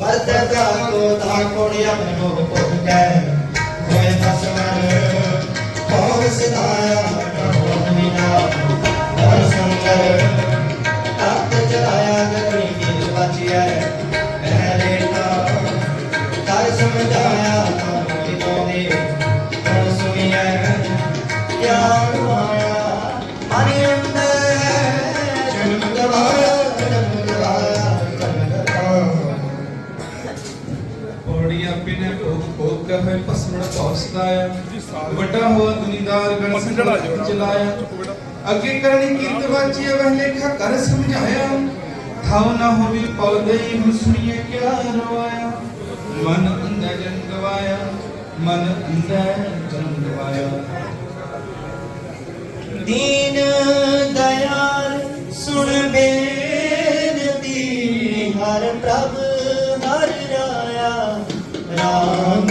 ਵਰਤਦਾ ਕੋ ਤਾ ਕੋੜੀ ਆਪਣੇ ਮੋਹ ਪੁੱਤ ਕੈ ਹੋਏ ਬਸਮਨ ਕੌਣ ਸਦਾਇਆ ਕਹੋ ਬਿਨਾ ਪੌੜੀ ਆਪੇ ਨੇ ਭੋਗ ਭੋਗ ਕਰ ਹੋਏ ਪਸਮਣ ਪਹੁੰਚਦਾਇਆ ਵੱਡਾ ਹੋਆ ਦੁਨੀਦਾਰ ਗਣ ਸੰਗਤ ਚਲਾਇਆ। ਅੱਗੇ ਕਰਨੀ ਕੀਰਤ ਵਾਚੀ ਵਹ ਲੇਖਾ ਕਰ ਸਮਝਾਇਆ। ਥਾਉ ਨਾ ਹੋਵੀ ਪਉ ਗਈ ਹੁਣ ਸੁਣੀਏ ਕਿਆ ਰਵਾਇਆ। ਮਨ ਅੰਦਰ ਜਨ ਗਵਾਇਆ ਮਨ ਅੰਦਰ ਜਨ ਗਵਾਇਆ। ਦੀਨ ਦਇਆਲ ਸੁਣ ਬੇਨਤੀ ਹਰ ਪ੍ਰਭ ਰਾਮ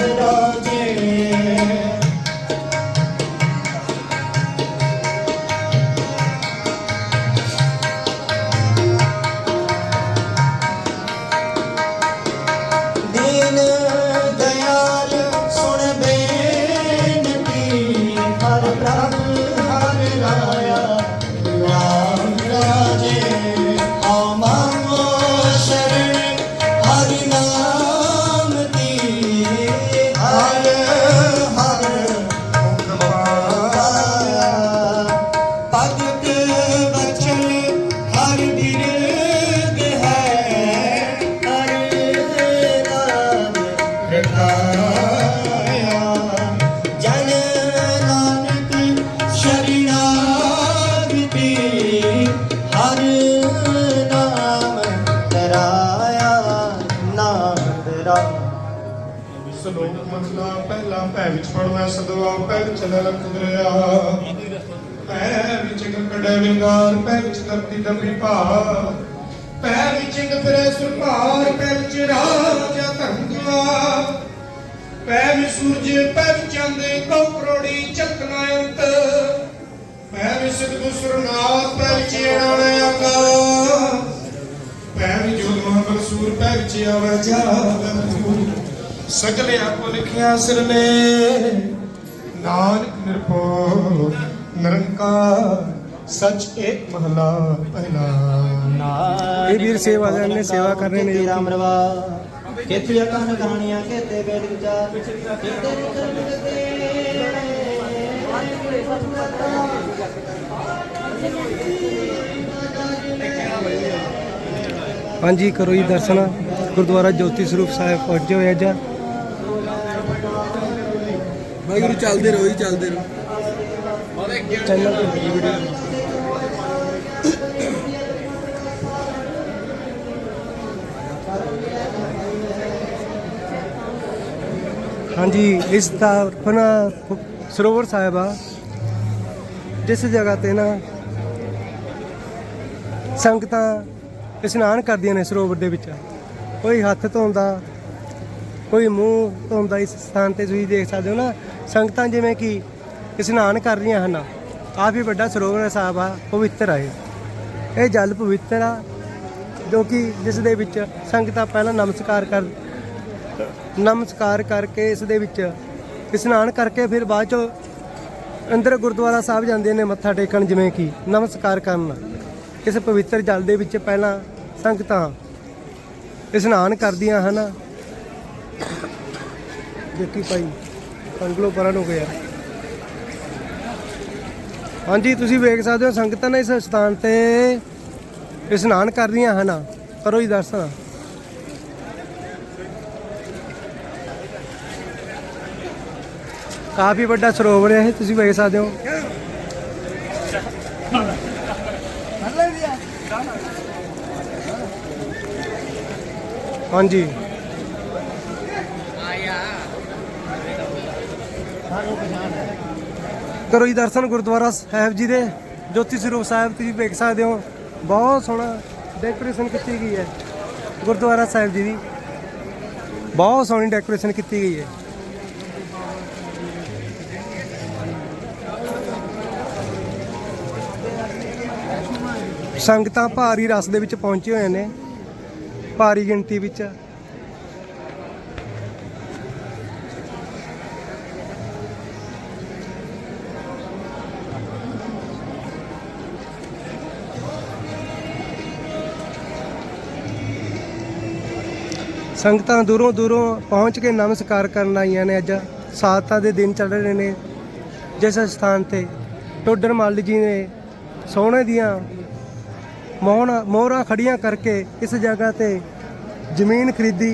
ਭੈ ਵਿੱਚ ਪੜਨਾ ਸਦਵਾ ਪੈ ਵਿੱਚ ਨਰ ਕੁਦਰਿਆ ਪੈ ਵਿੱਚ ਕੱਢੇ ਵਿੰਗਾਰ ਪੈ ਵਿੱਚ ਧਰਤੀ ਦੰਬੀ ਭਾਰ ਪੈ ਵਿੱਚ ਫਿਰੇ ਸੁਰਭਾਰ ਪੈ ਵਿੱਚ ਰਾਜਾ ਧਰਮ ਦੁਆਰ ਵਿੱਚ ਸੂਰਜ ਪੈ ਵਿੱਚ ਚੰਦ ਕਉ ਕਰੋੜੀ ਚਕਨਾ ਅੰਤ ਪੈ ਵਿੱਚ ਸਤਿਗੁਰ ਸੁਰਨਾਥ ਪੈ ਵਿੱਚ ਏੜਾਣਾ ਆਕਾਸ਼ ਪੈ ਵਿੱਚ ਜੋਤ ਮਹਾਬਲ ਸੂਰ ਪੈ ਵਿੱਚ ਆਵੇ ਜਾਵੇ ਸਗਲੇ ਆਪੋ ਲਿਖਿਆ ਸਿਰ ਨੇ। ਨਾਨਕ ਨਿਰਭਉ ਨਿਰੰਕਾਰ ਸਚ ਏਕ ਮਹਲਾ ਪਹਿਲਾ। ਇਹ ਵੀਰ ਸੇਵਾਦਾਰ ਨੇ ਸੇਵਾ ਕਰ ਰਹੇ ਨੇ। ਜੀ। ਰਾਮ ਰਵਾ ਕਿਤਿਆ ਕਨ ਕਹਾਣੀਆਂ ਕਿਤੇ ਵੇਦ ਵਿਚਾਰ ਕਿਤੇ ਨਿਕਲ ਹਾਂਜੀ ਕਰੋ ਜੀ ਦਰਸ਼ਨ। ਗੁਰਦੁਆਰਾ ਜੋਤੀ ਸਰੂਪ ਸਾਹਿਬ ਪਹੁੰਚੇ ਹੋਏ ਅੱਜ ਵਾਹਿਗੁਰੂ, ਚੱਲਦੇ ਰਹੋ ਜੀ, ਚੱਲਦੇ ਰਹੋ। ਚੈਨਲ ਤੇ ਵੀਡੀਓ ਹਾਂਜੀ, ਇਸ ਦਾ ਆਪਣਾ ਸਰੋਵਰ ਸਾਹਿਬ ਆ। ਜਿਸ ਜਗ੍ਹਾ ਤੇ ਨਾ ਸੰਗਤਾਂ ਇਸ਼ਨਾਨ ਕਰਦੀਆਂ ਨੇ ਸਰੋਵਰ ਦੇ ਵਿੱਚ। ਕੋਈ ਹੱਥ ਧੋਂਦਾ, ਕੋਈ ਮੂੰਹ ਧੋਂਦਾ ਇਸ ਸਥਾਨ ਤੇ ਤੁਸੀਂ ਦੇਖ ਸਕਦੇ ਹੋ ਨਾ। ਸੰਗਤਾਂ ਜਿਵੇਂ ਕਿ ਇਸ਼ਨਾਨ ਕਰ ਰਹੀਆਂ ਹਨ, ਕਾਫੀ ਵੱਡਾ ਸਰੋਵਰ ਸਾਹਿਬ ਆ, ਪਵਿੱਤਰ ਆ ਇਹ। ਇਹ ਜਲ ਪਵਿੱਤਰ ਆ, ਜੋ ਕਿ ਜਿਸ ਦੇ ਵਿੱਚ ਸੰਗਤਾਂ ਪਹਿਲਾਂ ਨਮਸਕਾਰ ਕਰ, ਨਮਸਕਾਰ ਕਰਕੇ ਇਸ ਦੇ ਵਿੱਚ ਇਸ਼ਨਾਨ ਕਰਕੇ ਫਿਰ ਬਾਅਦ ਚੋਂ ਅੰਦਰ ਗੁਰਦੁਆਰਾ ਸਾਹਿਬ ਜਾਂਦੇ ਨੇ ਮੱਥਾ ਟੇਕਣ, ਜਿਵੇਂ ਕਿ ਨਮਸਕਾਰ ਕਰਨ। ਇਸ ਪਵਿੱਤਰ ਜਲ ਦੇ ਵਿੱਚ ਪਹਿਲਾਂ ਸੰਗਤਾਂ ਇਸ਼ਨਾਨ ਕਰਦੀਆਂ ਹਨ। ਦੇਖੀ ਭਾਈ। ਅੰਗਲੋ ਪਰਾਂ ਹੋ ਗਿਆ। ਹਾਂਜੀ, ਤੁਸੀਂ ਵੇਖ ਸਕਦੇ ਹੋ, ਸੰਗਤਾਂ ਨੇ ਇਸ ਸਥਾਨ ਤੇ ਇਸ਼ਨਾਨ ਕਰ ਰਹੀਆਂ ਹਨ। ਕਰੋ ਜੀ ਦਰਸ਼ਨ। ਕਾਫੀ ਵੱਡਾ ਸਰੋਵਰ ਹੈ ਤੁਸੀਂ ਵੇਖ ਸਕਦੇ ਹੋ। ਹਾਂਜੀ। ਕਰੋ ਜੀ ਦਰਸ਼ਨ ਗੁਰਦੁਆਰਾ ਸਾਹਿਬ ਜੀ ਦੇ। ਜੋਤੀ ਸਰੂਪ ਸਾਹਿਬ ਤੁਸੀਂ ਵੇਖ ਸਕਦੇ ਹੋ। ਬਹੁਤ ਸੋਹਣਾ ਡੈਕੋਰੇਸ਼ਨ ਕੀਤੀ ਗਈ ਹੈ ਗੁਰਦੁਆਰਾ ਸਾਹਿਬ ਜੀ ਦੀ। ਬਹੁਤ ਸੋਹਣੀ ਡੈਕੋਰੇਸ਼ਨ ਕੀਤੀ ਗਈ ਹੈ। ਸੰਗਤਾਂ ਭਾਰੀ ਰਸ ਦੇ ਵਿੱਚ ਪਹੁੰਚੇ ਹੋਏ ਨੇ। ਭਾਰੀ ਗਿਣਤੀ ਵਿੱਚ। ਸੰਗਤਾਂ ਦੂਰੋਂ ਦੂਰੋਂ ਪਹੁੰਚ ਕੇ ਨਮਸਕਾਰ ਕਰਨ ਆਈਆਂ ਨੇ ਅੱਜ। ਸਾਤਾਂ ਦੇ ਦਿਨ ਚੱਲ ਰਹੇ ਨੇ ਜਿਸ ਸਥਾਨ ਤੇ। ਟੋਡਰ ਮੱਲ ਜੀ ਨੇ ਸੋਹਣੇ ਦੀਆਂ ਮੋਹਰਾਂ ਮੋਹਰਾਂ ਖੜੀਆਂ ਕਰਕੇ ਇਸ ਜਗ੍ਹਾ ਤੇ ਜ਼ਮੀਨ ਖਰੀਦੀ।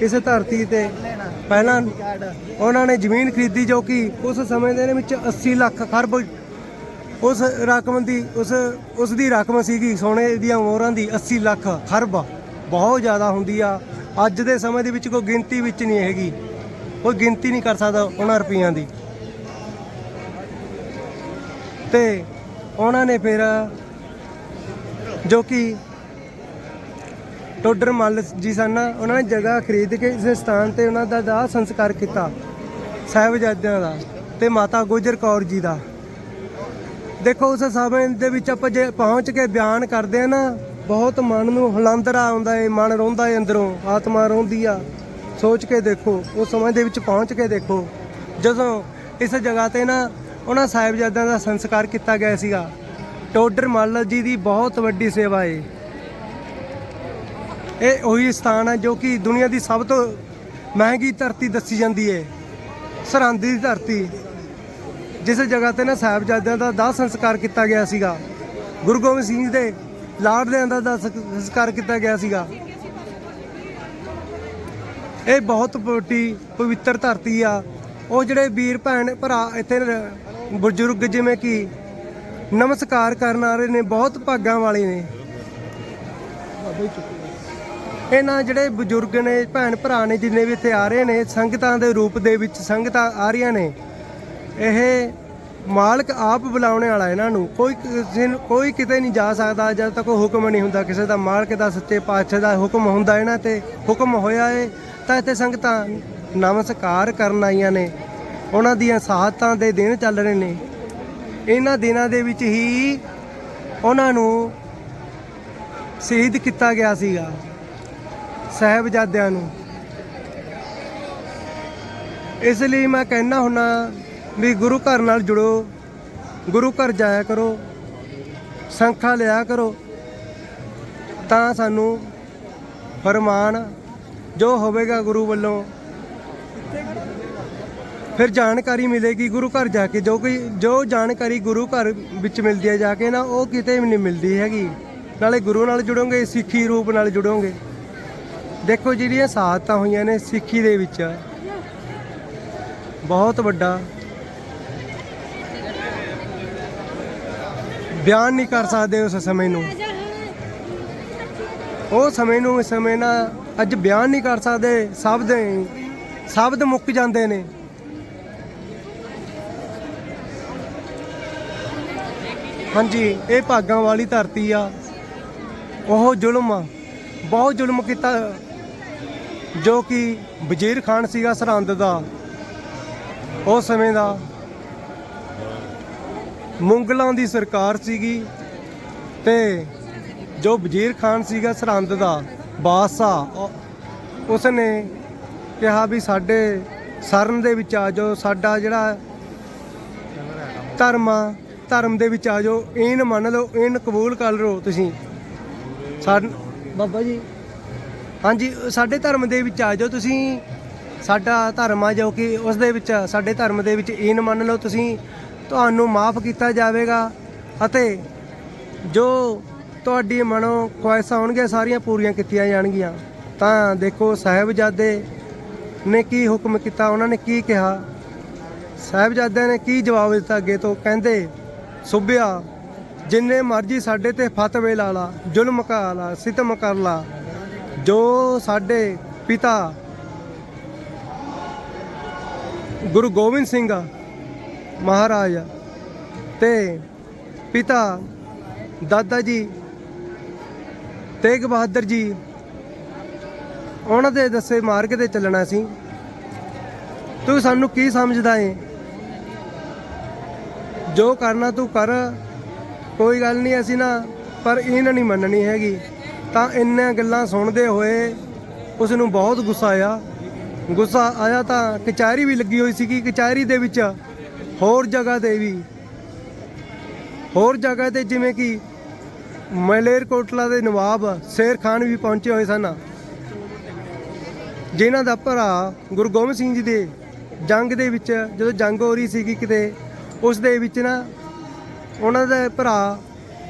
ਇਸ ਧਰਤੀ ਤੇ ਪਹਿਲਾਂ ਉਹਨਾਂ ਨੇ ਜ਼ਮੀਨ ਖਰੀਦੀ ਜੋ ਕਿ ਉਸ ਸਮੇਂ ਦੇ ਵਿੱਚ 80 ਲੱਖ ਖਰਬ ਉਸ ਰਕਮ ਦੀ ਉਸ ਉਸ ਦੀ ਰਕਮ ਸੀਗੀ। ਸੋਨੇ ਦੀਆਂ ਮੋਹਰਾਂ ਦੀ 80 ਲੱਖ ਖਰਬ। ਬਹੁਤ ਜ਼ਿਆਦਾ ਹੁੰਦੀ ਆ। ਅੱਜ ਦੇ ਸਮੇਂ ਦੇ ਵਿੱਚ ਕੋਈ ਗਿਣਤੀ ਵਿੱਚ ਨਹੀਂ ਹੈਗੀ। ਕੋਈ ਗਿਣਤੀ ਨਹੀਂ ਕਰ ਸਕਦਾ ਉਹਨਾਂ ਰੁਪਈਆਂ ਦੀ। ਤੇ ਉਹਨਾਂ ਨੇ ਫਿਰ ਜੋ ਕਿ ਟੋਡਰ ਮੱਲ ਜੀ ਸਨ ਉਹਨਾਂ ਨੇ ਜਗ੍ਹਾ ਖਰੀਦ ਕੇ ਇਸ ਸਥਾਨ ਤੇ ਉਹਨਾਂ ਦਾ ਦਾਹ ਸੰਸਕਾਰ ਕੀਤਾ। ਸਾਹਿਬਜ਼ਾਦਿਆਂ ਦਾ ਤੇ ਮਾਤਾ ਗੁਜਰ ਕੌਰ ਜੀ ਦਾ। ਦੇਖੋ ਉਸ ਸਮੇਂ ਦੇ ਵਿੱਚ ਆਪਾਂ ਜੇ ਪਹੁੰਚ ਕੇ ਬਿਆਨ ਕਰਦੇ ਆ ਨਾ ਬਹੁਤ ਮਨ ਨੂੰ ਹਲੰਦਰਾ ਆਉਂਦਾ ਏ, ਮਨ ਰੋਂਦਾ ਏ ਅੰਦਰੋਂ, ਆਤਮਾ ਰੋਂਦੀ ਆ। ਸੋਚ ਕੇ ਦੇਖੋ, ਉਸ ਸਮੇਂ ਦੇ ਵਿੱਚ ਪਹੁੰਚ ਕੇ ਦੇਖੋ। ਜਦੋਂ ਇਸ ਜਗ੍ਹਾ ਤੇ ਨਾ ਉਹਨਾਂ ਸਾਹਿਬਜ਼ਾਦਿਆਂ ਦਾ ਸੰਸਕਾਰ ਕੀਤਾ ਗਿਆ ਸੀਗਾ ਟੋਡਰ ਮੱਲ ਜੀ ਦੀ ਬਹੁਤ ਵੱਡੀ ਸੇਵਾ ਏ। ਇਹ ਉਹੀ ਸਥਾਨ ਹੈ ਜੋ ਕਿ ਦੁਨੀਆ ਦੀ ਸਭ ਤੋਂ ਮਹਿੰਗੀ ਧਰਤੀ ਦੱਸੀ ਜਾਂਦੀ ਏ, ਸਰਹੰਦ ਦੀ ਧਰਤੀ। ਜਿਸ ਜਗ੍ਹਾ ਤੇ ਨਾ ਸਾਹਿਬਜ਼ਾਦਿਆਂ ਦਾ ਦਾਹ ਸੰਸਕਾਰ ਕੀਤਾ ਗਿਆ ਸੀਗਾ, ਗੁਰੂ ਗੋਬਿੰਦ ਸਿੰਘ ਜੀ ਦੇ ਲਾਡਲਿਆਂ ਦਾ ਦਾਹ ਸੰਸਕਾਰ ਕੀਤਾ ਗਿਆ ਸੀਗਾ। ਇਹ ਬਹੁਤ ਵੱਡੀ ਪਵਿੱਤਰ ਧਰਤੀ ਆ। ਉਹ ਜਿਹੜੇ ਵੀਰ ਭੈਣ, ਭਰਾ ਇੱਥੇ ਬਜ਼ੁਰਗ ਜਿਵੇਂ ਕਿ ਨਮਸਕਾਰ ਕਰਨ ਆ ਰਹੇ ਨੇ, ਬਹੁਤ ਭਾਗਾਂ ਵਾਲੇ ਨੇ। ਇਹਨਾਂ ਜਿਹੜੇ ਬਜ਼ੁਰਗ ਨੇ, ਭੈਣ, ਭਰਾ ਨੇ ਜਿੰਨੇ ਵੀ ਇੱਥੇ ਆ ਰਹੇ ਨੇ, ਸੰਗਤਾਂ ਦੇ ਰੂਪ ਦੇ ਵਿੱਚ ਸੰਗਤਾਂ ਆ ਰਹੀਆਂ ਨੇ। ਇਹ ਮਾਲਕ ਆਪ ਬੁਲਾਉਣੇ ਵਾਲਾ ਇਹਨਾਂ ਨੂੰ, ਕੋਈ ਕਿਸੇ ਨੂੰ- ਕੋਈ ਕਿਤੇ ਨਹੀਂ ਜਾ ਸਕਦਾ, ਜਦ ਤੱਕ ਉਹ ਹੁਕਮ ਨਹੀਂ ਹੁੰਦਾ, ਕਿਸੇ ਦਾ ਮਾਲਕ ਦਾ, ਸੱਚੇ ਪਾਤਸ਼ਾਹ ਦਾ ਹੁਕਮ ਹੁੰਦਾ ਇਹਨਾਂ ਤੇ, ਹੁਕਮ ਹੋਇਆ ਏ, ਤਾਂ ਇੱਥੇ ਸੰਗਤਾਂ ਨਮਸਕਾਰ ਕਰਨ ਆਈਆਂ ਨੇ। ਉਹਨਾਂ ਦੀਆਂ ਸਾਹਤਾਂ ਦੇ ਦਿਨ ਚੱਲ ਰਹੇ ਨੇ। ਇਹਨਾਂ ਦਿਨਾਂ ਦੇ ਵਿੱਚ ਹੀ ਉਹਨਾਂ ਨੂੰ ਸ਼ਹੀਦ ਕੀਤਾ ਗਿਆ ਸੀਗਾ, ਸਾਹਿਬਜ਼ਾਦਿਆਂ ਨੂੰ। ਇਸ ਲਈ ਮੈਂ ਕਹਿਣਾ ਹੁੰਨਾ ਵੀ ਗੁਰੂ ਘਰ ਨਾਲ ਜੁੜੋ, ਗੁਰੂ ਘਰ ਜਾਇਆ ਕਰੋ, ਸੰਖਾ ਲਿਆ ਕਰੋ, ਤਾਂ ਸਾਨੂੰ ਫਰਮਾਨ ਜੋ ਹੋਵੇਗਾ ਗੁਰੂ ਵੱਲੋਂ, ਫਿਰ ਜਾਣਕਾਰੀ ਮਿਲੇਗੀ ਗੁਰੂ ਘਰ ਜਾ ਕੇ, ਜੋ ਕੋਈ, ਜੋ ਜਾਣਕਾਰੀ ਗੁਰੂ ਘਰ ਵਿੱਚ ਮਿਲਦੀ ਹੈ ਜਾ ਕੇ ਨਾ, ਉਹ ਕਿਤੇ ਵੀ ਨਹੀਂ ਮਿਲਦੀ ਹੈਗੀ। ਨਾਲੇ ਗੁਰੂ ਨਾਲ ਜੁੜੋਗੇ, ਸਿੱਖੀ ਰੂਪ ਨਾਲ ਜੁੜੋਗੇ। ਦੇਖੋ ਜਿਹੜੀਆਂ ਸਾਹਤਾਂ ਹੋਈਆਂ ਨੇ ਸਿੱਖੀ ਦੇ ਵਿੱਚ, ਬਹੁਤ ਵੱਡਾ ਬਿਆਨ ਨਹੀਂ ਕਰ ਸਕਦੇ ਉਸ ਸਮੇਂ ਨੂੰ। ਉਹ ਸਮੇਂ ਨੂੰ, ਇਸ ਸਮੇਂ ਨਾਲ ਅੱਜ ਬਿਆਨ ਨਹੀਂ ਕਰ ਸਕਦੇ ਸ਼ਬਦ ਸ਼ਬਦ ਮੁੱਕ ਜਾਂਦੇ ਨੇ। ਹਾਂਜੀ, ਇਹ ਭਾਗਾਂ ਵਾਲੀ ਧਰਤੀ ਆ। ਉਹ ਜ਼ੁਲਮ ਆ। ਬਹੁਤ ਜ਼ੁਲਮ ਕੀਤਾ, ਜੋ ਕਿ ਵਜ਼ੀਰ ਖਾਨ ਸੀਗਾ ਸਰਹੰਦ ਦਾ। ਉਸ ਸਮੇਂ ਦਾ ਮੁੰਗਲਾਂ ਦੀ ਸਰਕਾਰ ਸੀਗੀ ਤੇ ਜੋ ਵਜ਼ੀਰ ਖਾਨ ਸੀਗਾ ਸਰਹੰਦ ਦਾ ਬਾਦਸ਼ਾਹ ਉਸ ਨੇ ਕਿਹਾ ਵੀ ਸਾਡੇ ਸਰਨ ਦੇ ਵਿੱਚ ਆ ਜਾਓ ਸਾਡਾ ਜਿਹੜਾ ਧਰਮ ਆ ਧਰਮ ਦੇ ਵਿੱਚ ਆ ਜਾਓ ਇਹਨ ਮੰਨ ਲਓ ਇਹਨ ਕਬੂਲ ਕਰ ਲਓ ਤੁਸੀਂ। ਸਾਡ ਬਾਬਾ ਜੀ। ਹਾਂਜੀ ਸਾਡੇ ਧਰਮ ਦੇ ਵਿੱਚ ਆ ਜਾਓ ਤੁਸੀਂ ਸਾਡਾ ਧਰਮ ਆ ਜੋ ਕਿ ਉਸ ਦੇ ਵਿੱਚ ਸਾਡੇ ਧਰਮ ਦੇ ਵਿੱਚ ਇਹਨ ਮੰਨ ਲਓ ਤੁਸੀਂ ਤੁਹਾਨੂੰ ਮਾਫ ਕੀਤਾ ਜਾਵੇਗਾ ਅਤੇ ਜੋ ਤੁਹਾਡੀ ਮਨੋਂ ਖੁਆਇਸ਼ਾਂ ਹੋਣਗੀਆਂ ਸਾਰੀਆਂ ਪੂਰੀਆਂ ਕੀਤੀਆਂ ਜਾਣਗੀਆਂ, ਤਾਂ ਦੇਖੋ ਸਾਹਿਬਜ਼ਾਦੇ ਨੇ ਕੀ ਹੁਕਮ ਕੀਤਾ, ਉਹਨਾਂ ਨੇ ਕੀ ਕਿਹਾ? ਸਾਹਿਬਜ਼ਾਦਿਆਂ ਨੇ ਕੀ ਜਵਾਬ ਦਿੱਤਾ ਅੱਗੇ ਤੋਂ? ਕਹਿੰਦੇ, ਸੁਭਿਆ, ਜਿੰਨੇ ਮਰਜ਼ੀ ਸਾਡੇ ਤੇ ਫਤਵੇ ਲਾ ਲਾ, ਜ਼ੁਲਮ ਕਰ ਲਾ, ਸਿਤਮ ਕਰ ਲਾ, ਜੋ ਸਾਡੇ ਪਿਤਾ ਗੁਰੂ ਗੋਬਿੰਦ ਸਿੰਘ ਮਹਾਰਾਜ ਤੇ ਪਿਤਾ ਦਾਦਾ ਜੀ ਤੇਗ ਬਹਾਦਰ ਜੀ, ਉਹਨਾਂ ਦੇ ਦੱਸੇ ਮਾਰਗ ਤੇ ਚੱਲਣਾ ਸੀ। ਤੂੰ ਸਾਨੂੰ ਕੀ ਸਮਝਦਾ ਏ? ਜੋ ਕਰਨਾ ਤੂੰ ਕਰ, ਕੋਈ ਗੱਲ ਨਹੀਂ ਅਸੀਂ ਨਾ, ਪਰ ਇਹਨਾਂ ਨਹੀਂ ਮੰਨਣੀ ਹੈਗੀ। ਤਾਂ ਇੰਨੀਆਂ ਗੱਲਾਂ ਸੁਣਦੇ ਹੋਏ ਉਸ ਨੂੰ ਬਹੁਤ ਗੁੱਸਾ ਆਇਆ। ਗੁੱਸਾ ਆਇਆ ਤਾਂ ਕਚਹਿਰੀ ਵੀ ਲੱਗੀ ਹੋਈ ਸੀਗੀ। ਕਚਹਿਰੀ ਦੇ ਵਿੱਚ ਹੋਰ ਜਗ੍ਹਾ ਤੇ ਵੀ। ਹੋਰ ਜਗ੍ਹਾ ਤੇ ਜਿਵੇਂ ਕਿ ਮਲੇਰਕੋਟਲਾ ਦੇ ਨਵਾਬ ਸ਼ੇਰ ਖਾਨ ਵੀ ਪਹੁੰਚੇ ਹੋਏ ਸਨ। ਜਿਨ੍ਹਾਂ ਦਾ ਭਰਾ ਗੁਰੂ ਗੋਬਿੰਦ ਸਿੰਘ ਜੀ ਦੇ ਜੰਗ ਦੇ ਵਿੱਚ, ਜਦੋਂ ਜੰਗ ਹੋ ਰਹੀ ਸੀਗੀ ਕਿਤੇ, ਉਸ ਦੇ ਵਿੱਚ ਨਾ ਉਹਨਾਂ ਦਾ ਭਰਾ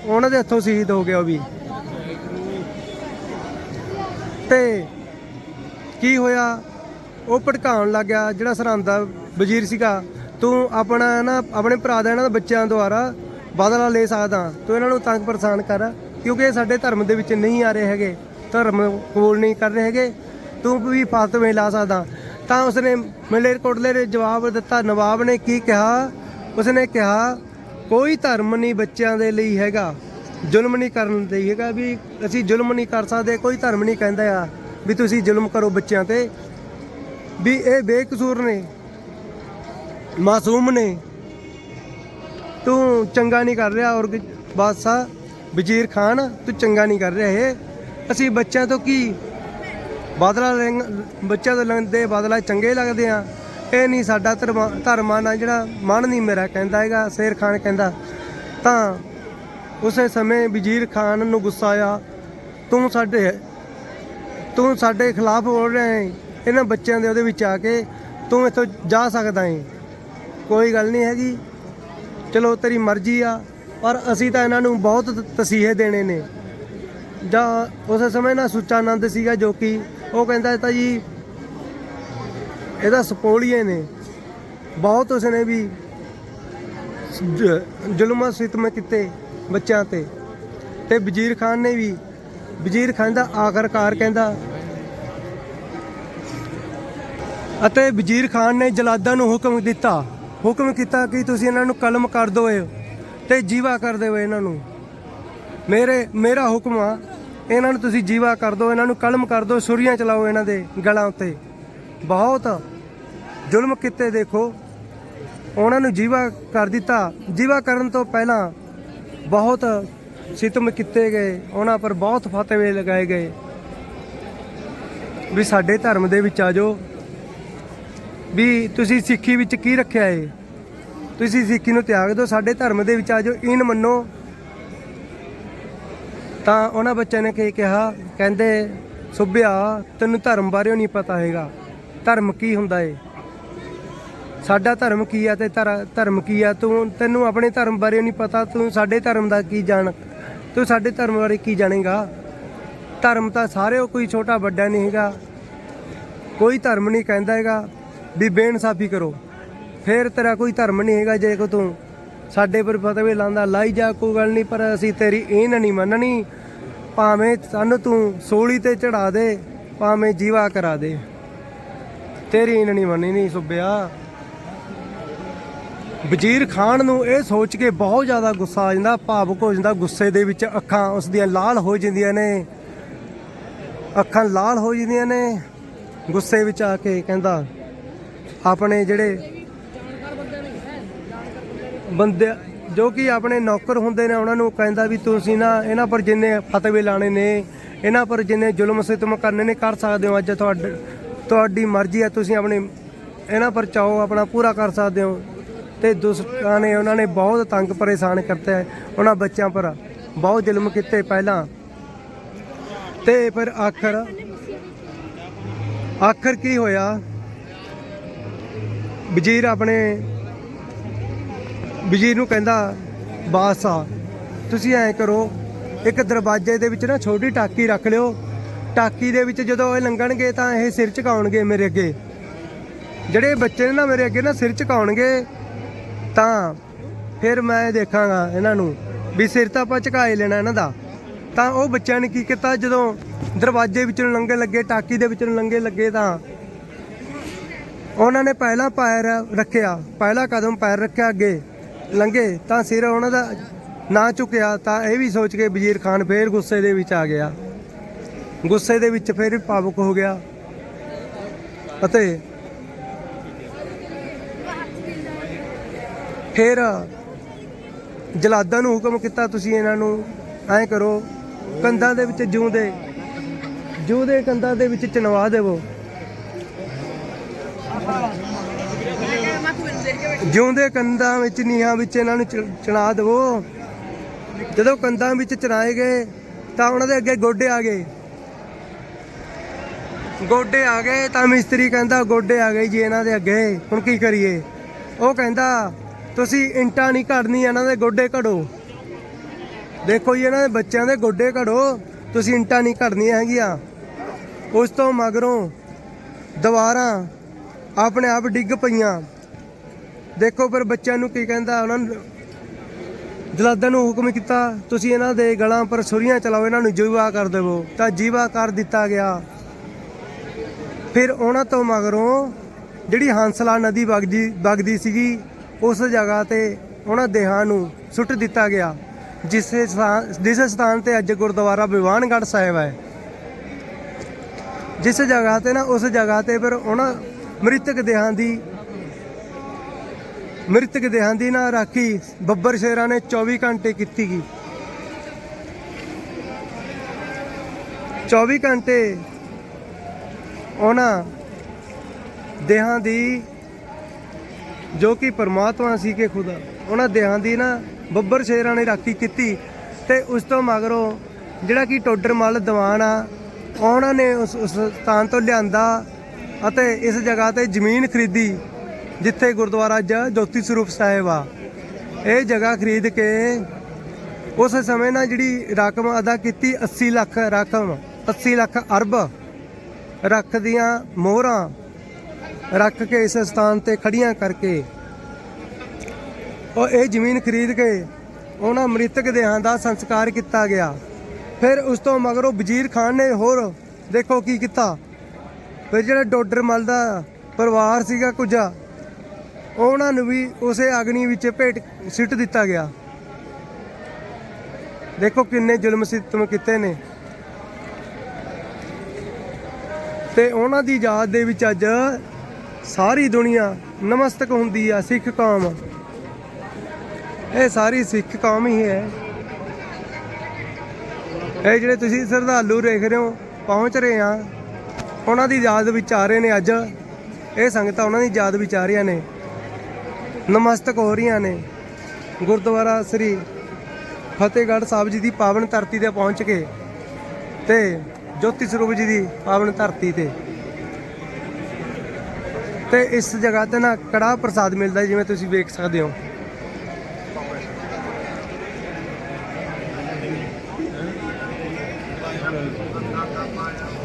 ਉਹਨਾਂ ਦੇ ਹੱਥੋਂ ਸ਼ਹੀਦ ਹੋ ਗਿਆ ਉਹ ਵੀ। ਤੇ ਕੀ ਹੋਇਆ? ਉਹ ਭੜਕਾਉਣ ਲੱਗ ਗਿਆ ਜਿਹੜਾ ਸਰਹੰਦ ਦਾ ਵਜ਼ੀਰ ਸੀਗਾ। ਤੂੰ ਆਪਣਾ ਨਾ, ਆਪਣੇ ਭਰਾ ਦਾ ਇਹਨਾਂ ਦੇ ਬੱਚਿਆਂ ਦੁਆਰਾ ਬਦਲਾ ਲੈ ਸਕਦਾ। ਤੂੰ ਇਹਨਾਂ ਨੂੰ ਤੰਗ ਪਰੇਸ਼ਾਨ ਕਰ, ਕਿਉਂਕਿ ਇਹ ਸਾਡੇ ਧਰਮ ਦੇ ਵਿੱਚ ਨਹੀਂ ਆ ਰਹੇ ਹੈਗੇ। ਧਰਮ ਕਬੂਲ ਨਹੀਂ ਕਰ ਰਹੇ ਹੈਗੇ। ਤੂੰ ਵੀ ਫਾਤਵੇਂ ਲਾ ਸਕਦਾ। ਤਾਂ ਉਸਨੇ ਮਲੇਰਕੋਟਲੇ ਦੇ ਜਵਾਬ ਦਿੱਤਾ, ਨਵਾਬ ਨੇ ਕੀ ਕਿਹਾ? ਉਸਨੇ ਕਿਹਾ, ਕੋਈ ਧਰਮ ਨਹੀਂ ਬੱਚਿਆਂ ਦੇ ਲਈ ਹੈਗਾ। ਜ਼ੁਲਮ ਨਹੀਂ ਕਰਨ ਲਈ ਹੈਗਾ ਵੀ ਅਸੀਂ ਜ਼ੁਲਮ ਨਹੀਂ ਕਰ ਸਕਦੇ, ਕੋਈ ਧਰਮ ਨਹੀਂ ਕਹਿੰਦਾ ਆ ਵੀ ਤੁਸੀਂ ਜ਼ੁਲਮ ਕਰੋ ਬੱਚਿਆਂ ਤੇ। ਵੀ ਇਹ ਬੇਕਸੂਰ ਨੇ। ਮਾਸੂਮ ਨੇ। ਤੂੰ ਚੰਗਾ ਨਹੀਂ ਕਰ ਰਿਹਾ ਔਰ ਬਾਦਸ਼ਾਹ ਵਜ਼ੀਰ ਖਾਨ, ਤੂੰ ਚੰਗਾ ਨਹੀਂ ਕਰ ਰਿਹਾ ਇਹ। ਅਸੀਂ ਬੱਚਿਆਂ ਤੋਂ ਕੀ ਬਦਲਾ ਲੈਂ ਬੱਚਿਆਂ ਤੋਂ ਲੈਂਦੇ ਬਦਲਾ ਚੰਗੇ ਲੱਗਦੇ ਆ। ਇਹ ਨਹੀਂ ਸਾਡਾ ਧਰਮ, ਧਰਮਾਂ ਨਾਲ ਜਿਹੜਾ ਮਨ ਨਹੀਂ ਮੇਰਾ ਕਹਿੰਦਾ ਹੈਗਾ, ਸ਼ੇਰ ਖਾਨ ਕਹਿੰਦਾ। ਤਾਂ ਉਸੇ ਸਮੇਂ ਵਜ਼ੀਰ ਖਾਨ ਨੂੰ ਗੁੱਸਾ ਆਇਆ। ਤੂੰ ਸਾਡੇ ਤੂੰ ਸਾਡੇ ਖਿਲਾਫ ਬੋਲ ਰਿਹਾ ਹੈ। ਇਹਨਾਂ ਬੱਚਿਆਂ ਦੇ ਉਹਦੇ ਵਿੱਚ ਆ ਕੇ ਤੂੰ ਇੱਥੋਂ ਜਾ ਸਕਦਾ ਹੈ। ਕੋਈ ਗੱਲ ਨਹੀਂ ਹੈਗੀ। ਚਲੋ, ਤੇਰੀ ਮਰਜ਼ੀ ਆ, ਪਰ ਅਸੀਂ ਤਾਂ ਇਹਨਾਂ ਨੂੰ ਬਹੁਤ ਤਸੀਹੇ ਦੇਣੇ ਨੇ। ਜਾਂ ਉਸ ਸਮੇਂ ਨਾ ਸੁੱਚਾ ਆਨੰਦ ਸੀਗਾ ਜੋ ਕਿ ਉਹ ਕਹਿੰਦਾ ਤਾਂ ਜੀ, ਇਹਦਾ ਸਪੋਲੀਏ ਨੇ। ਬਹੁਤ ਉਸਨੇ ਵੀ ਜ- ਜ਼ੁਲਮ ਸਿਤਮ ਕੀਤੇ ਬੱਚਿਆਂ ਤੇ। ਤੇ ਵਜ਼ੀਰ ਖਾਨ ਨੇ ਵੀ, ਵਜ਼ੀਰ ਖਾਨ ਦਾ ਆਖਰਕਾਰ ਕਹਿੰਦਾ, ਅਤੇ ਵਜ਼ੀਰ ਖਾਨ ਨੇ ਜਲਾਦਾਂ ਨੂੰ ਹੁਕਮ ਦਿੱਤਾ। ਹੁਕਮ ਕੀਤਾ ਕਿ ਤੁਸੀਂ ਇਹਨਾਂ ਨੂੰ ਕਲਮ ਕਰ ਦਿਓ ਇਹ ਤੇ ਜੀਵਾ ਕਰ ਦਿਓ ਇਹਨਾਂ ਨੂੰ। ਮੇਰੇ, ਮੇਰਾ ਹੁਕਮ ਆ, ਇਹਨਾਂ ਨੂੰ ਤੁਸੀਂ ਜੀਵਾ ਕਰ ਦਿਓ, ਇਹਨਾਂ ਨੂੰ ਕਲਮ ਕਰ ਦਿਓ, ਸੁਰੀਆਂ ਚਲਾਓ ਇਹਨਾਂ ਦੇ ਗਲਾਂ ਉੱਤੇ। ਬਹੁਤ ਜ਼ੁਲਮ ਕੀਤੇ ਦੇਖੋ, ਉਹਨਾਂ ਨੂੰ ਜੀਵਾ ਕਰ ਦਿੱਤਾ। ਜੀਵਾ ਕਰਨ ਤੋਂ ਪਹਿਲਾਂ ਬਹੁਤ ਸਿਤਮ ਕੀਤੇ ਗਏ, ਉਹਨਾਂ ਪਰ ਬਹੁਤ ਫਤਵੇ ਲਗਾਏ ਗਏ। ਵੀ ਸਾਡੇ ਧਰਮ ਦੇ ਵਿੱਚ ਆ ਜਾਓ। ਵੀ ਤੁਸੀਂ ਸਿੱਖੀ ਵਿੱਚ ਕੀ ਰੱਖਿਆ ਏ? ਤੁਸੀਂ ਸਿੱਖੀ ਨੂੰ ਤਿਆਗ ਦਿਓ, ਸਾਡੇ ਧਰਮ ਦੇ ਵਿੱਚ ਆ ਜਾਓ ਇਨ ਮੰਨੋ। ਤਾਂ ਉਹਨਾਂ ਬੱਚਿਆਂ ਨੇ ਕੀ ਕਿਹਾ? ਕਹਿੰਦੇ, ਸੁਭਿਆ, ਤੈਨੂੰ ਧਰਮ ਬਾਰੇ ਨਹੀਂ ਪਤਾ ਹੈਗਾ। ਧਰਮ ਕੀ ਹੁੰਦਾ ਏ? ਸਾਡਾ ਧਰਮ ਕੀ ਆ ਤੇ ਤੇਰਾ ਧਰਮ ਕੀ ਆ? ਤੂੰ, ਤੈਨੂੰ ਆਪਣੇ ਧਰਮ ਬਾਰੇ ਨਹੀਂ ਪਤਾ, ਤੂੰ ਸਾਡੇ ਧਰਮ ਦਾ ਕੀ ਜਾਣ, ਤੂੰ ਸਾਡੇ ਧਰਮ ਬਾਰੇ ਕੀ ਜਾਣੇਗਾ? ਧਰਮ ਤਾਂ ਸਾਰੇ ਕੋਈ ਛੋਟਾ ਵੱਡਾ ਨਹੀਂ ਹੈਗਾ। ਕੋਈ ਧਰਮ ਨਹੀਂ ਕਹਿੰਦਾ ਹੈਗਾ। ਵੀ ਬੇਇਨਸਾਫੀ ਕਰੋ। ਫੇਰ ਤੇਰਾ ਕੋਈ ਧਰਮ ਨਹੀਂ ਹੈਗਾ ਜੇ ਕੋ ਤੂੰ। ਸਾਡੇ ਪਰ ਫਤਵੇ ਲਾਂਦਾ ਲਾਈ ਜਾ, ਕੋਈ ਗੱਲ ਨਹੀਂ, ਪਰ ਅਸੀਂ ਤੇਰੀ ਇਹ ਨਹੀਂ ਮੰਨਣੀ। ਭਾਵੇਂ ਸਾਨੂੰ ਤੂੰ ਸੋਲੀ ਤੇ ਚੜਾ ਦੇ, ਭਾਵੇਂ ਜੀਵਾ ਕਰਾ ਦੇ। ਤੇਰੀ ਇਹ ਨਹੀਂ ਮੰਨਣੀ ਨਹੀਂ ਸੁਬਿਆ ਵਜ਼ੀਰ ਖਾਨ ਨੂੰ ਇਹ ਸੋਚ ਕੇ ਬਹੁਤ ਜ਼ਿਆਦਾ ਗੁੱਸਾ ਆ ਜਾਂਦਾ, ਭਾਵੁਕ ਹੋ ਜਾਂਦਾ, ਗੁੱਸੇ ਦੇ ਵਿੱਚ ਅੱਖਾਂ ਉਸ ਦੀਆਂ ਲਾਲ ਹੋ ਜਾਂਦੀਆਂ ਨੇ। ਅੱਖਾਂ ਲਾਲ ਹੋ ਜਾਂਦੀਆਂ ਨੇ। ਗੁੱਸੇ ਵਿੱਚ ਆ ਕੇ ਕਹਿੰਦਾ ਆਪਣੇ ਜਿਹੜੇ ਬੰਦੇ ਜੋ ਕਿ ਆਪਣੇ ਨੌਕਰ ਹੁੰਦੇ ਨੇ, ਉਹਨਾਂ ਨੂੰ ਕਹਿੰਦਾ ਵੀ ਤੁਸੀਂ ਨਾ ਇਹਨਾਂ ਪਰ ਜਿੰਨੇ ਫਤਵੇ ਲਾਣੇ ਨੇ, ਇਹਨਾਂ ਪਰ ਜਿੰਨੇ ਜ਼ੁਲਮ ਸਿਤਮ ਕਰਨੇ ਨੇ, ਕਰ ਸਕਦੇ ਹੋ। ਅੱਜ ਤੁਹਾਡੀ ਤੁਹਾਡੀ ਮਰਜ਼ੀ ਹੈ, ਤੁਸੀਂ ਆਪਣੇ ਇਹਨਾਂ ਪਰ ਚਾਹੋ ਆਪਣਾ ਪੂਰਾ ਕਰ ਸਕਦੇ ਹੋ। ਤੇ ਦੁਸ਼ਟਾਂ ਨੇ, ਉਹਨਾਂ ਨੇ ਬਹੁਤ ਤੰਗ ਪਰੇਸ਼ਾਨ ਕਰਤਾ ਉਹਨਾਂ ਬੱਚਿਆਂ ਪਰ ਬਹੁਤ ਜ਼ੁਲਮ ਕੀਤੇ ਪਹਿਲਾਂ। ਤੇ ਫਿਰ ਆਖਰ ਆਖਰ ਕੀ ਹੋਇਆ? ਵਜ਼ੀਰ ਆਪਣੇ ਵਜ਼ੀਰ ਨੂੰ ਕਹਿੰਦਾ, ਬਾਦਸ਼ਾਹ, ਤੁਸੀਂ ਐਂ ਕਰੋ, ਇੱਕ ਦਰਵਾਜ਼ੇ ਦੇ ਵਿੱਚ ਨਾ ਛੋਟੀ ਟਾਕੀ ਰੱਖ ਲਿਓ। ਟਾਕੀ ਦੇ ਵਿੱਚ ਜਦੋਂ ਇਹ ਲੰਘਣਗੇ ਤਾਂ ਇਹ ਸਿਰ ਝੁਕਾਉਣਗੇ ਮੇਰੇ ਅੱਗੇ। ਜਿਹੜੇ ਬੱਚੇ ਨੇ ਨਾ ਮੇਰੇ ਅੱਗੇ ਨਾ ਸਿਰ ਝੁਕਾਉਣਗੇ ਤਾਂ ਫਿਰ ਮੈਂ ਦੇਖਾਂਗਾ ਇਹਨਾਂ ਨੂੰ ਵੀ ਸਿਰ ਤਾਂ ਆਪਾਂ ਝੁਕਾ ਲੈਣਾ ਇਹਨਾਂ ਦਾ। ਤਾਂ ਉਹ ਬੱਚਿਆਂ ਨੇ ਕੀ ਕੀਤਾ, ਜਦੋਂ ਦਰਵਾਜ਼ੇ ਵਿੱਚੋਂ ਲੰਘੇ ਲੱਗੇ, ਟਾਕੀ ਦੇ ਵਿੱਚੋਂ ਲੰਘੇ ਲੱਗੇ ਤਾਂ ਉਹਨਾਂ ਨੇ ਪਹਿਲਾ ਪੈਰ ਰੱਖਿਆ, ਪਹਿਲਾ ਕਦਮ ਪੈਰ ਰੱਖਿਆ ਅੱਗੇ ਲੰਘੇ ਤਾਂ ਸਿਰ ਉਹਨਾਂ ਦਾ ਨਾ ਚੁੱਕਿਆ ਤਾਂ ਇਹ ਵੀ ਸੋਚ ਕੇ ਵਜ਼ੀਰ ਖਾਨ ਫੇਰ ਗੁੱਸੇ ਦੇ ਵਿੱਚ ਆ ਗਿਆ। ਗੁੱਸੇ ਦੇ ਵਿੱਚ ਫੇਰ ਭਾਵੁਕ ਹੋ ਗਿਆ ਅਤੇ ਫਿਰ ਜਲਾਦਾਂ ਨੂੰ ਹੁਕਮ ਕੀਤਾ, ਤੁਸੀਂ ਇਹਨਾਂ ਨੂੰ ਐਂ ਕਰੋ, ਕੰਧਾਂ ਦੇ ਵਿੱਚ ਜਿਉਂਦੇ ਜਿਉਂਦੇ ਕੰਧਾਂ ਦੇ ਵਿੱਚ ਚਣਵਾ ਦੇਵੋ। ਜਿਉਂਦੇ ਕੰਧਾਂ ਵਿੱਚ, ਨੀਹਾਂ ਵਿੱਚ ਇਹਨਾਂ ਨੂੰ ਚ- ਚਣਾ ਦੇਵੋ। ਜਦੋਂ ਕੰਧਾਂ ਵਿੱਚ ਚਣਾਏ ਗਏ, ਤਾਂ ਉਹਨਾਂ ਦੇ ਅੱਗੇ ਗੋਡੇ ਆ ਗਏ। ਗੋਡੇ ਆ ਗਏ, ਤਾਂ ਮਿਸਤਰੀ ਕਹਿੰਦਾ, ਗੋਡੇ ਆ ਗਏ ਜੀ ਇਹਨਾਂ ਦੇ ਅੱਗੇ, ਹੁਣ ਕੀ ਕਰੀਏ? ਉਹ ਕਹਿੰਦਾ, ਤੁਸੀਂ ਇੰਟਾਂ ਨਹੀਂ ਘੜਨੀ, ਇਹਨਾਂ ਦੇ ਗੋਡੇ ਘੜੋ। ਦੇਖੋ ਜੀ, ਇਹਨਾਂ ਦੇ ਬੱਚਿਆਂ ਦੇ ਗੋਡੇ ਘੜੋ, ਤੁਸੀਂ ਇੰਟਾਂ ਨਹੀਂ ਘੜਨੀਆਂ ਹੈਗੀਆਂ। ਉਸ ਤੋਂ ਮਗਰੋਂ ਦੀਵਾਰਾਂ ਆਪਣੇ ਆਪ ਡਿੱਗ ਪਈਆਂ। ਦੇਖੋ ਫਿਰ ਬੱਚਿਆਂ ਨੂੰ ਕੀ ਕਹਿੰਦਾ, ਉਹਨਾਂ ਨੂੰ ਜਲਾਦਾਂ ਨੂੰ ਹੁਕਮ ਕੀਤਾ, ਤੁਸੀਂ ਇਹਨਾਂ ਦੇ ਗਲਾਂ ਪਰ ਛੁਰੀਆਂ ਚਲਾਓ, ਇਹਨਾਂ ਨੂੰ ਜੀਵਾ ਕਰ ਦੇਵੋ। ਤਾਂ ਜੀਵਾ ਕਰ ਦਿੱਤਾ ਗਿਆ। ਫਿਰ ਉਹਨਾਂ ਤੋਂ ਮਗਰੋਂ ਜਿਹੜੀ ਹੰਸਲਾ ਨਦੀ ਵਗਦੀ ਵਗਦੀ ਸੀਗੀ, ਉਸ ਜਗ੍ਹਾ ਤੇ ਉਹਨਾਂ ਦੇਹਾਂ ਨੂੰ ਸੁੱਟ ਦਿੱਤਾ ਗਿਆ। ਜਿਸ ਸਥਾਨ ਜਿਸ ਸਥਾਨ ਤੇ ਅੱਜ ਗੁਰਦੁਆਰਾ ਵਿਵਾਨਗੜ੍ਹ ਸਾਹਿਬ ਹੈ। ਜਿਸ ਜਗ੍ਹਾ ਤੇ ਨਾ, ਉਸ ਜਗ੍ਹਾ ਤੇ ਫਿਰ ਉਹਨਾਂ ਮ੍ਰਿਤਕ ਦੇਹਾਂ ਦੀ, ਮ੍ਰਿਤਕ ਦੇਹਾਂ ਦੀ ਨਾ ਰਾਖੀ ਬੱਬਰ ਸ਼ੇਰਾਂ ਨੇ 24 ਘੰਟੇ ਕੀਤੀ ਗਈ 24 ਘੰਟੇ ਉਹਨਾਂ ਦੇਹਾਂ ਦੀ ਜੋ ਕਿ ਪਰਮਾਤਮਾ ਸੀ ਕਿ ਖੁਦਾ, ਉਹਨਾਂ ਦੇਹਾਂ ਦੀ ਨਾ ਬੱਬਰ ਸ਼ੇਰਾਂ ਨੇ ਰਾਖੀ ਕੀਤੀ ਤੇ ਉਸ ਤੋਂ ਮਗਰੋਂ ਜਿਹੜਾ ਕਿ ਟੋਡਰ ਮੱਲ ਦੀਵਾਨ ਆ, ਉਹਨਾਂ ਨੇ ਉਸ ਉਸ ਸਥਾਨ ਤੋਂ ਲਿਆਂਦਾ ਅਤੇ ਇਸ ਜਗ੍ਹਾ ਤੇ ਜ਼ਮੀਨ ਖਰੀਦੀ, ਜਿੱਥੇ ਗੁਰਦੁਆਰਾ ਅੱਜ ਜੋਤੀ ਸਰੂਪ ਸਾਹਿਬ ਆ। ਇਹ ਜਗ੍ਹਾ ਖਰੀਦ ਕੇ ਉਸ ਸਮੇਂ ਨਾਲ ਜਿਹੜੀ ਰਕਮ ਅਦਾ ਕੀਤੀ 80 ਲੱਖ ਰਕਮ 80 ਲੱਖ ਅਰਬ ਰੱਖ ਦੀਆਂ ਮੋਹਰਾਂ ਰੱਖ ਕੇ ਇਸ ਸਥਾਨ ਤੇ ਖੜੀਆਂ ਕਰਕੇ ਉਹ ਇਹ ਜ਼ਮੀਨ ਖਰੀਦ ਕੇ ਉਹਨਾਂ ਮ੍ਰਿਤਕ ਦੇਹਾਂ ਦਾ ਸੰਸਕਾਰ ਕੀਤਾ ਗਿਆ। ਫਿਰ ਉਸ ਤੋਂ ਮਗਰੋਂ ਵਜ਼ੀਰ ਖਾਨ ਨੇ ਹੋਰ ਦੇਖੋ ਕੀ ਕੀਤਾ। ਫਿਰ ਜਿਹੜਾ ਡੋਡਰ ਮਲ ਦਾ ਪਰਿਵਾਰ ਸੀਗਾ ਕੁਝਾ ਉਹਨਾਂ ਨੂੰ ਵੀ ਉਸੇ ਅਗਨੀ ਵਿੱਚ ਭੇਟ ਸਿੱਟ ਦਿੱਤਾ ਗਿਆ। ਦੇਖੋ ਕਿੰਨੇ ਜ਼ੁਲਮ ਸਿੱਤਮ ਕੀਤੇ ਨੇ। ਤੇ ਉਹਨਾਂ ਦੀ ਯਾਦ ਦੇ ਵਿੱਚ ਅੱਜ ਸਾਰੀ ਦੁਨੀਆ ਨਮਸਤਕ ਹੁੰਦੀ ਆ ਸਿੱਖ ਕੌਮ। ਇਹ ਸਾਰੀ ਸਿੱਖ ਕੌਮ ਹੀ ਹੈ। ਇਹ ਜਿਹੜੇ ਤੁਸੀਂ ਸ਼ਰਧਾਲੂ ਦੇਖ ਰਹੇ ਹੋ, ਪਹੁੰਚ ਰਹੇ ਆ। ਉਹਨਾਂ ਦੀ ਯਾਦ ਵਿੱਚ ਆ ਰਹੇ ਨੇ ਅੱਜ। ਇਹ ਸੰਗਤਾਂ ਉਹਨਾਂ ਦੀ ਯਾਦ ਵਿੱਚ ਆ ਰਹੀਆਂ ਨੇ। ਨਮਸਤਕ ਹੋ ਰਹੀਆਂ ਨੇ। ਗੁਰਦੁਆਰਾ ਸ੍ਰੀ ਫਤਿਹਗੜ੍ਹ ਸਾਹਿਬ ਜੀ ਦੀ ਪਾਵਨ ਧਰਤੀ ਤੇ ਪਹੁੰਚ ਕੇ ਤੇ ਜੋਤੀ ਸਰੂਪ ਜੀ ਦੀ ਪਾਵਨ ਧਰਤੀ ਤੇ। ਤੇ ਇਸ ਜਗ੍ਹਾ ਤੇ ਨਾ ਕੜਾ ਪ੍ਰਸਾਦ ਮਿਲਦਾ ਜਿਵੇਂ ਤੁਸੀਂ ਵੇਖ ਸਕਦੇ ਹੋ।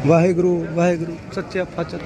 ਵਾਹਿਗੁਰੂ ਵਾਹਿਗੁਰੂ। ਸੱਚਾ ਪਾਤਸ਼ਾਹ